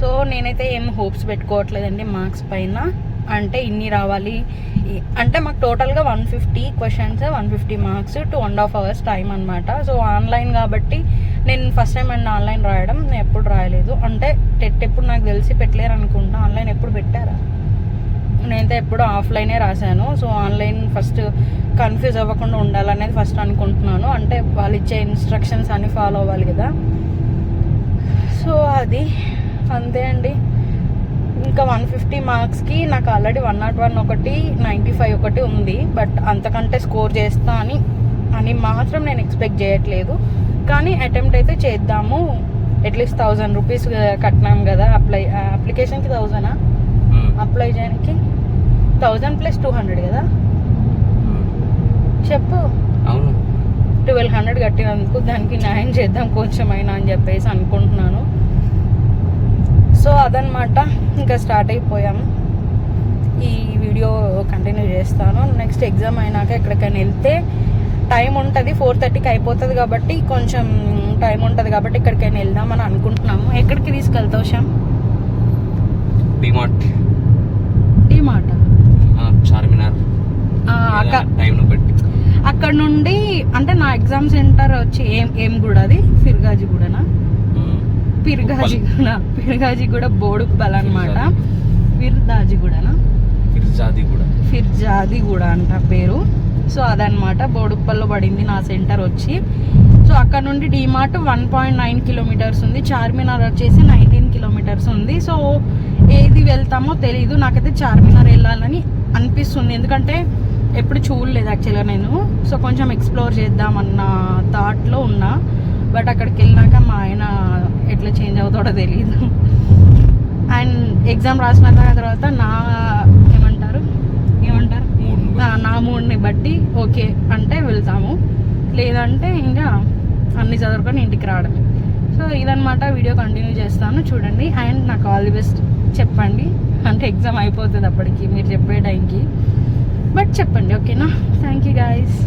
So నేనైతే ఏం hopes పెట్టుకోవట్లేదండి marks పైన. అంటే ఇన్ని రావాలి. అంటే మాకు టోటల్గా one fifty questions one fifty marks two and half hours time అనమాట సో ఆన్లైన్ కాబట్టి నేను ఫస్ట్ టైం అండ్ ఆన్లైన్ రాయడం నేను ఎప్పుడు రాయలేదు. అంటే టెట్ ఎప్పుడు నాకు తెలిసి పెట్టలేరు అనుకుంటా. ఆన్లైన్ ఎప్పుడు పెట్టారా? నేనైతే ఎప్పుడు ఆఫ్లైనే రాశాను. సో ఆన్లైన్ ఫస్ట్ కన్ఫ్యూజ్ అవ్వకుండా ఉండాలనేది ఫస్ట్ అనుకుంటున్నాను. అంటే వాళ్ళు ఇచ్చే ఇన్స్ట్రక్షన్స్ అన్ని ఫాలో అవ్వాలి కదా. సో అది. అంతే అండి. ఇంకా వన్ ఫిఫ్టీ మార్క్స్కి నాకు ఆల్రెడీ వన్ నాట్ వన్ ఒకటి నైంటీ ఫైవ్ ఒకటి ఉంది. బట్ అంతకంటే స్కోర్ చేస్తా అని అని మాత్రం నేను ఎక్స్పెక్ట్ చేయట్లేదు. కానీ అటెంప్ట్ అయితే చేద్దాము. అట్లీస్ట్ థౌజండ్ రూపీస్ కట్టినాం కదా అప్లై అప్లికేషన్కి థౌజండా అప్లై చేయడానికి? థౌజండ్ ప్లస్ టూ హండ్రెడ్ కదా? చెప్పు. అవును. ట్వెల్వ్ హండ్రెడ్ కట్టినందుకు దానికి న్యాయం చేద్దాం కొంచెం అయినా అని చెప్పేసి అనుకుంటున్నాను. సో అదనమాట ఇంకా స్టార్ట్ అయిపోయాము. ఈ వీడియో కంటిన్యూ చేస్తాను. నెక్స్ట్ ఎగ్జామ్ అయినాక ఎక్కడికైనా వెళ్తే టైం ఉంటుంది. ఫోర్ థర్టీకి అయిపోతుంది కాబట్టి కొంచెం టైం ఉంటుంది కాబట్టి ఎక్కడికైనా వెళ్దామని అనుకుంటున్నాము. ఎక్కడికి తీసుకెళ్తావు శ్యామ్? డిమార్ట్. మాట చార్మినార్. అక్కడ నుండి అంటే నా ఎగ్జామ్ సెంటర్ వచ్చి ఏం ఏం కూడా అది ఫిర్గాజిగూడనా? పిర్గాజిగూడ పిర్గాజిగూడ బోడుప్పల్ అనమాట ఫిర్దాజిగూడనా ఫిర్జాది కూడా ఫిర్జాదిగూడ అంట పేరు. సో అదనమాట బోడుప్పల్లో పడింది నా సెంటర్ వచ్చి. సో అక్కడ నుండి DMart one point nine kilometres ఉంది. చార్మినార్ వచ్చేసి నైన్టీన్ కిలోమీటర్స్ ఉంది. సో ఏది వెళ్తామో తెలీదు. నాకైతే చార్మినార్ వెళ్ళాలని అనిపిస్తుంది. ఎందుకంటే ఎప్పుడు చూడలేదు యాక్చువల్గా నేను. సో కొంచెం ఎక్స్ప్లోర్ చేద్దామన్న థాట్లో ఉన్నా. బట్ అక్కడికి వెళ్ళినాక మా ఆయన ఎట్లా చేంజ్ అవుతాడో తెలియదు అండ్ ఎగ్జామ్ రాసిన తర్వాత నా ఏమంటారు? ఏమంటారు? నా నా మూడ్ని బట్టి ఓకే అంటే వెళ్తాము. లేదంటే ఇంకా అన్ని చదువుకొని ఇంటికి రావడమే సో ఇదనమాట వీడియో కంటిన్యూ చేస్తాను. చూడండి. అండ్ నాకు ఆల్ ది బెస్ట్ చెప్పండి. అంటే ఎగ్జామ్ అయిపోతుంది అప్పటికి. మీరు చెప్పే టైంకి బట్ చెప్పండి ఓకేనా thank you guys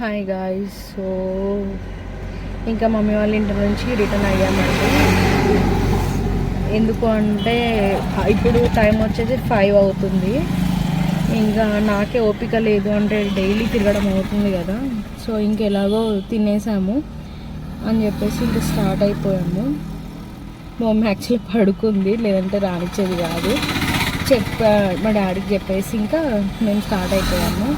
hi guys so ఇంకా మమ్మీ వాళ్ళ ఇంటి నుంచి రిటర్న్ అయ్యామండి. ఎందుకు అంటే ఇప్పుడు టైం వచ్చేసి ఫైవ్ అవుతుంది. ఇంకా నాకే ఓపిక లేదు అంటే డైలీ తిరగడం అవుతుంది కదా. సో ఇంకెలాగో తినేసాము అని చెప్పేసి ఇంకా స్టార్ట్ అయిపోయాము. మమ్మీ యాక్చువల్లీ పడుకుంది లేదంటే రానిచ్చేది కాదు. చెప్పా మా డాడీకి చెప్పేసి ఇంకా మేము స్టార్ట్ అయిపోయాము.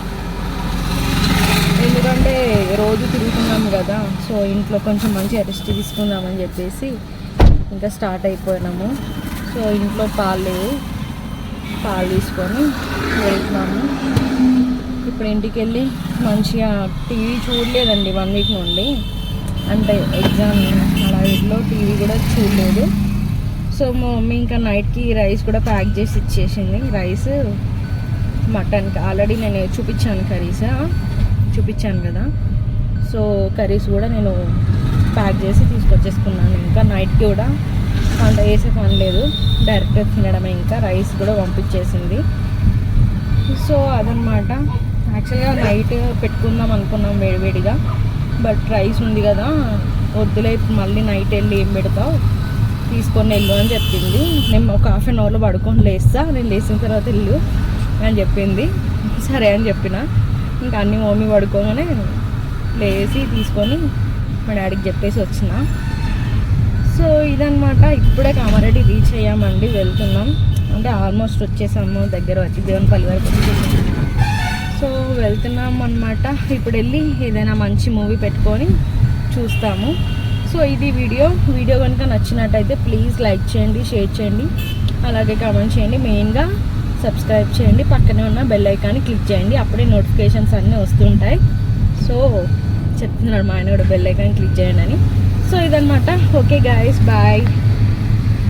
ఎందుకంటే రోజు తిరుగుతున్నాము కదా సో ఇంట్లో కొంచెం మంచి రెస్ట్ తీసుకుందామని చెప్పేసి ఇంకా స్టార్ట్ అయిపోయినాము. సో ఇంట్లో పాలు లేవు. పాలు తీసుకొని వెళ్తున్నాము. ఇప్పుడు ఇంటికి వెళ్ళి మంచిగా టీవీ చూడలేదండి వన్ వీక్ నుండి. అంటే ఎగ్జామ్ అలా వీటిలో టీవీ కూడా చూడలేదు. సో మా మమ్మీ ఇంకా నైట్కి రైస్ కూడా ప్యాక్ చేసి ఇచ్చేసింది. రైస్ మటన్కి. ఆల్రెడీ నేను చూపించాను కరీసా చూపించాను కదా. సో కర్రీస్ కూడా నేను ప్యాక్ చేసి తీసుకొచ్చేసుకున్నాను. ఇంకా నైట్కి కూడా వంట వేసే పని లేదు. డైరెక్ట్గా తినడమే ఇంకా. రైస్ కూడా పంపించేసింది. సో అదనమాట యాక్చువల్గా నైట్ పెట్టుకుందాం అనుకున్నాం వేడివేడిగా. బట్ రైస్ ఉంది కదా. వద్దులే మళ్ళీ నైట్ వెళ్ళి ఏం పెడతావు? తీసుకొని వెళ్ళు అని చెప్పింది. నేను ఒక హాఫ్ అన్ అవర్లో పడుకొని లేస్తా. నేను లేచిన తర్వాత వెళ్ళు అని చెప్పింది. సరే అని చెప్పిన. ఇంకా అన్ని మమ్మీ పడుకోగానే లేచి తీసుకొని మా డాడీకి చెప్పేసి వచ్చిన. సో ఇదనమాట ఇప్పుడే కామారెడ్డి రీచ్ అయ్యామండి వెళ్తున్నాం. అంటే ఆల్మోస్ట్ వచ్చేసాము దగ్గర వచ్చి దేవునిపల్లి వరకు వచ్చేసాము. సో వెళ్తున్నాం అనమాట ఇప్పుడు వెళ్ళి ఏదైనా మంచి మూవీ పెట్టుకొని చూస్తాము. సో ఇది వీడియో. వీడియో కనుక నచ్చినట్టయితే ప్లీజ్ లైక్ చేయండి షేర్ చేయండి. అలాగే కామెంట్ చేయండి. మెయిన్గా సబ్స్క్రైబ్ చేయండి. పక్కనే ఉన్న బెల్ ఐకాన్ని క్లిక్ చేయండి. అప్పుడే నోటిఫికేషన్స్ అన్నీ వస్తుంటాయి. సో చెప్తున్నాడు మా ఆయన కూడా బెల్ ఐకాన్ క్లిక్ చేయండి అని. సో ఇదనమాట ఓకే గాయస్ బాయ్